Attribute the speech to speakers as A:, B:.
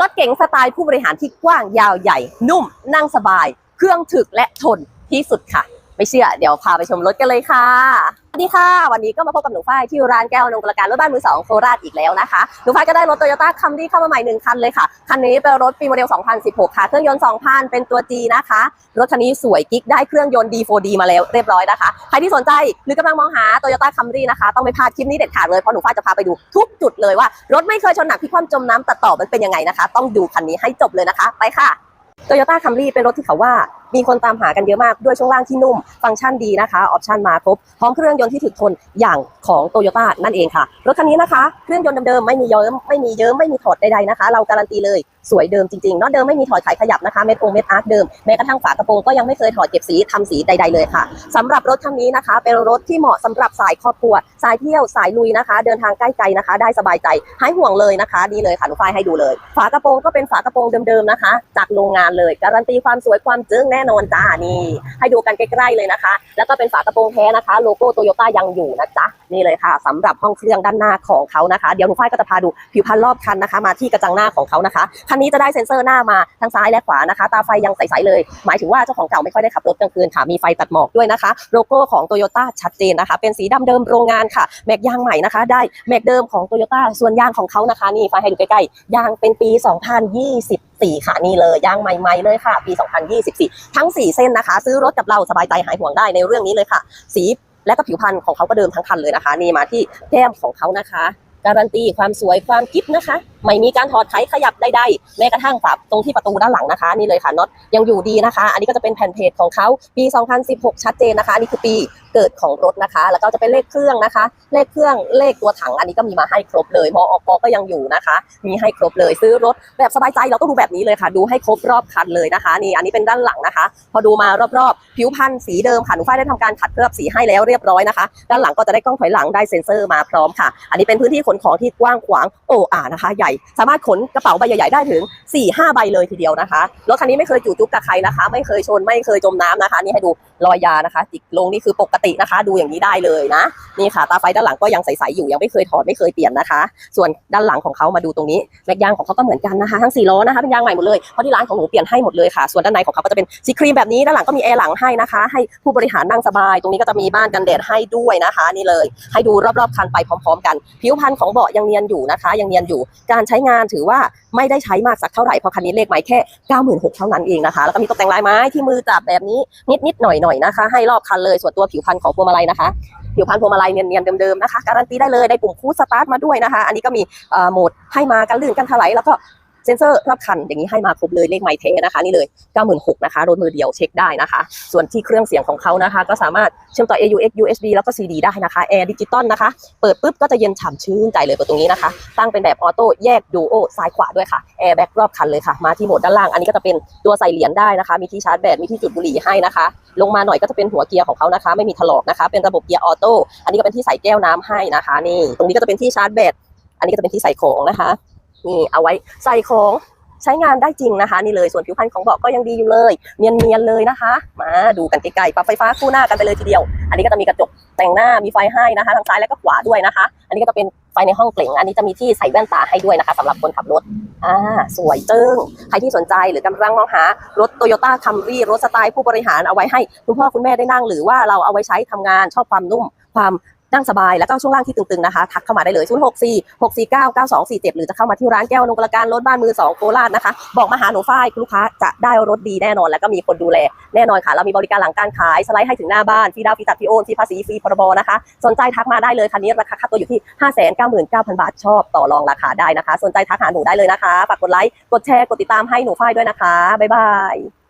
A: รถเก๋งสไตล์ผู้บริหารที่กว้างยาวใหญ่ นุ่ม นั่งสบาย เครื่องถึกและทนที่สุดค่ะ ไม่เชื่อเดี๋ยวพาไปชมรถกันเลยค่ะสวัสดีค่ะ วันนี้ก็มาพบกับหนูฝ้ายที่ร้านแก้วนงกลการรถบ้านมือสองโคราชอีกแล้วนะคะ หนูฝ้ายก็ได้รถโตโยต้าคัมรี่เข้ามาใหม่หนึ่งคันเลยค่ะ คันนี้เป็นรถปีโมเดล 2016 ค่ะ เครื่องยนต์ 2,000 เป็นตัว G นะคะ รถคันนี้สวยกิ๊กได้เครื่องยนต์ D4D มาแล้วเรียบร้อยนะคะ ใครที่สนใจหรือกำลังมองหา Toyota Camry นะคะ ต้องไม่พลาดคลิปนี้เด็ดขาดเลยเพราะหนูฝ้ายจะพาไปดูทุกจุดเลยว่ารถไม่เคยชนหนักพิคว่ำจมน้ำตัดต่อมันเป็นยังไงนะคะ ต้องดูคันนี้ให้จบเลยนะคะ ไปค่ะ Toyota Camry เป็นรถที่เขาว่ามีคนตามหากันเยอะมากด้วยช่วงล่างที่นุ่ม ฟังก์ชันดีนะคะออปชันมาครบพร้อมเครื่องยนต์ที่ถึกทนอย่างของ Toyota นั่นเองค่ะรถคันนี้นะคะเครื่องยนต์เดิมๆไม่มีเยิ้มไม่มีเยิ้มไม่มีถอดใดๆนะคะ เราการันตีเลยสวยเดิมจริงๆนาะเดิมไม่มีถอดไขขยับนะคะเม็ดองเม็ดอาร์คเดิมแม้กระทั่งฝากระโปรงก็ยังไม่เคยถอดเก็บสีทำสีใด ๆเลยค่ะสำหรับรถคันนี้นะคะ เป็นรถที่เหมาะสำหรับสายครอบครัว สายเที่ยวสายลุยนะคะ เดินทางใกล้ไกลนะคะ ได้สบายใจหายห่วงเลยนะคะดีเลยค่ะหนูฝ้ายให้ดูเลย ฝากระโปรงก็เป็นฝากระโปรงเดิมๆนะคะ จากโรงงานเลย การันตีความสวยความจึ้งแน่นอนจ้านี่ให้ดูกันใกล้ๆเลยนะคะ แล้วก็เป็นฝากระโปรงแท้นะคะ โลโก้โตโยต้ายังอยู่นะจ๊ะนี่เลยค่ะสำหรับห้องเครื่องด้านหน้าของเขานะคะ เดี๋ยวหนูฝ้ายก็จะพาดูผิวพรรณรอบคันนะคะ มาที่กระจังหน้าของเขานะคะคันนี้จะได้เซ็นเซอร์หน้ามาทั้งซ้ายและขวานะคะ ตาไฟยังใสๆเลย หมายถึงว่าเจ้าของเก่าไม่ค่อยได้ขับรถกลางคืนค่ะมีไฟตัดหมอกด้วยนะคะ โลโก้ของโตโยต้าชัดเจนนะคะ เป็นสีดำเดิมโรงงานค่ะแม็กยางใหม่นะคะ ได้แม็กเดิมของโตโยต้าส่วนยางของเขานะคะ นี่ไฟให้ดูใกล้ๆยางเป็นปี 2024 ค่ะนี่เลยยางใหม่ๆเลยค่ะ ปี 2024 ทั้ง 4 เส้นนะคะ ซื้อรถกับเราสบายใจหายห่วงได้ในเรื่องนี้เลยค่ะ สีและก็ผิวพรรณของเขาก็เดิมทั้งคันเลยนะคะ นี่มาที่แก้มของเขานะคะ การันตีความสวยความกิ๊บนะคะ ไม่มีการถอดไขขยับใดๆแม้กระทั่งฝาตรงที่ประตูด้านหลังนะคะ นี่เลยค่ะน็อตยังอยู่ดีนะคะ อันนี้ก็จะเป็นแผ่นเพจของเขาปี 2016 ชัดเจนนะคะอันนี่คือปีเกิดของรถนะคะ แล้วก็จะเป็นเลขเครื่องนะคะ เลขเครื่องเลขตัวถังอันนี้ก็มีมาให้ครบเลยมออกก็ยังอยู่นะคะ มีให้ครบเลยซื้อรถแบบสบายใจเราต้องดูแบบนี้เลยค่ะ ดูให้ครบรอบคันเลยนะคะ นี่อันนี้เป็นด้านหลังนะคะ พอดูมารอบๆผิวพันธุ์สีเดิมค่ะหนูฝ้ายได้ทำการขัดเคลือบสีให้แล้วเรียบร้อยนะคะ ด้านหลังก็จะได้กล้องถอยหลังได้เซ็นเซอร์มาพร้อมค่ะ อันนี้เป็นพื้นที่ขนของที่กว้างขวางโอ้อ่านะคะ ใหญ่สามารถขนกระเป๋าใบใหญ่ๆได้ถึง4 5ใบเลยทีเดียวนะคะรถคันนี้ไม่เคยจู่จุกกับใครนะคะ ไม่เคยชนไม่เคยจมน้ำนะคะ นี่ให้ดูรอยยานะคะจิกลงนี่คือปกตินะคะ ดูอย่างนี้ได้เลยนะนี่ค่ะตาไฟด้านหลังก็ยังใสๆอยู่ยังไม่เคยถอดไม่เคยเปลี่ยนนะคะ ส่วนด้านหลังของเขามาดูตรงนี้แม็กยางของเขาก็เหมือนกันนะคะทั้ง4ล้อนะคะเป็นยางใหม่หมดเลยเพราะที่ร้านของหนูเปลี่ยนให้หมดเลยค่ะ ส่วนด้านในของเขาก็จะเป็นสีครีมแบบนี้ด้านหลังก็มีแอร์หลังให้นะคะ ให้ผู้บริหารนั่งสบาย ตรงนี้ก็จะมีบ้านกันแดดให้ด้วยนะคะ นี่เลย ให้ดูรอบๆคันไปพร้อม ๆ กัน ผิวพันธุ์ของเบาะยังเนียนอยู่นะคะ ยังเนียนอยู่ การใช้งานถือว่าไม่ได้ใช้มากสักเท่าไหร่เพราะคันนี้เลขไม้แค่ 96,000เท่านั้นเองนะคะ แล้วก็มีตกแต่งลายไม้ที่มือจับแบบนี้นิดนิดหน่อยหน่อยนะคะ ให้รอบคันเลยส่วนตัวผิวพันธุ์ของพวงมาลัยนะคะ ผิวพันธุ์พวงมาลัยเนียนๆเดิมๆนะคะ การันตีได้เลยได้ปุ่มคูดสตาร์ทมาด้วยนะคะ อันนี้ก็มีโหมดให้มากันลื่นกันถลายแล้วก็ เซนเซอร์รอบคันอย่างนี้ให้มาครบเลยเลขไมเทนะคะนี่เลย96,000นะคะรถมือเดียวเช็คได้นะคะ ส่วนที่เครื่องเสียงของเขานะคะ ก็สามารถเชื่อมต่อ AUX USB แล้วก็ CD ได้นะคะแอร์ดิจิตอลนะคะเปิดปุ๊บก็จะเย็นฉ่ำชื่นใจเลยเปิดตรงนี้นะคะ ตั้งเป็นแบบออโต้แยกดูโอซ้ายขวาด้วยค่ะแอร์แบ็กรอบคันเลยค่ะมาที่โหมดด้านล่างอันนี้ก็จะเป็นตัวใส่เหรียญได้นะคะ มีที่ชาร์จแบตมีที่จุดบุหรี่ให้นะคะ ลงมาหน่อยก็จะเป็นหัวเกียร์ของเขานะคะ ไม่มีถลอกนะคะ เป็นระบบเกียร์ออโต้อันนี้ก็เป็นที่ใส่แก้วน้ำให้นะคะ นี่ ตรงนี้ก็จะเป็นที่ชาร์จแบตอันนี้ก็จะเป็นที่ใส่ของนะคะ นี่เอาไว้ใส่ของใช้งานได้จริงนะคะ นี่เลยส่วนผิวพรรณของเบาะก็ยังดีอยู่เลย เนียนๆเลยนะคะ มาดูกันใกล้ๆปรับไฟฟ้าคู่หน้ากันไปเลยทีเดียว อันนี้ก็จะมีกระจกแต่งหน้ามีไฟให้นะคะทั้งซ้ายและก็ขวาด้วยนะคะ อันนี้ก็จะเป็นไฟในห้องเปล่งอันนี้จะมีที่ใส่แว่นตาให้ด้วยนะคะสำหรับคนขับรถอ่าสวยจึ้งใครที่สนใจหรือกำลังมองหารถโตโยต้าคัมรี่รถสไตล์ผู้บริหารเอาไว้ให้ คุณพ่อคุณแม่ได้นั่งหรือว่าเราเอาไว้ใช้ทำงานชอบความนุ่มความ นั่งสบายแล้วก็ช่วงล่างที่ตึงๆนะคะทักเข้ามาได้เลย0 6 4 6 4 9 9 2 4 7 หรือจะเข้ามาที่ร้านแก้วนงกลการรถบ้านมือสองโคราชนะคะ บอกมาหาหนูฝ้ายคุณลูกค้าจะได้รถดีแน่นอน แล้วก็มีคนดูแลแน่นอนค่ะ เรามีบริการหลังการขายสไลด์ให้ถึงหน้าบ้านฟรีดาวน์ฟรีตัดฟรีโอนฟรีภาษีฟรีพรบนะคะสนใจทักมาได้เลยคันนี้ราคาค่าตัวอยู่ที่ 599,000 บาทชอบต่อรองราคาได้นะคะ สนใจทักหาหนูได้เลยนะคะฝากกดไลค์กดแชร์กดติดตามให้หนูฝ้ายด้วยนะคะบ๊ายบาย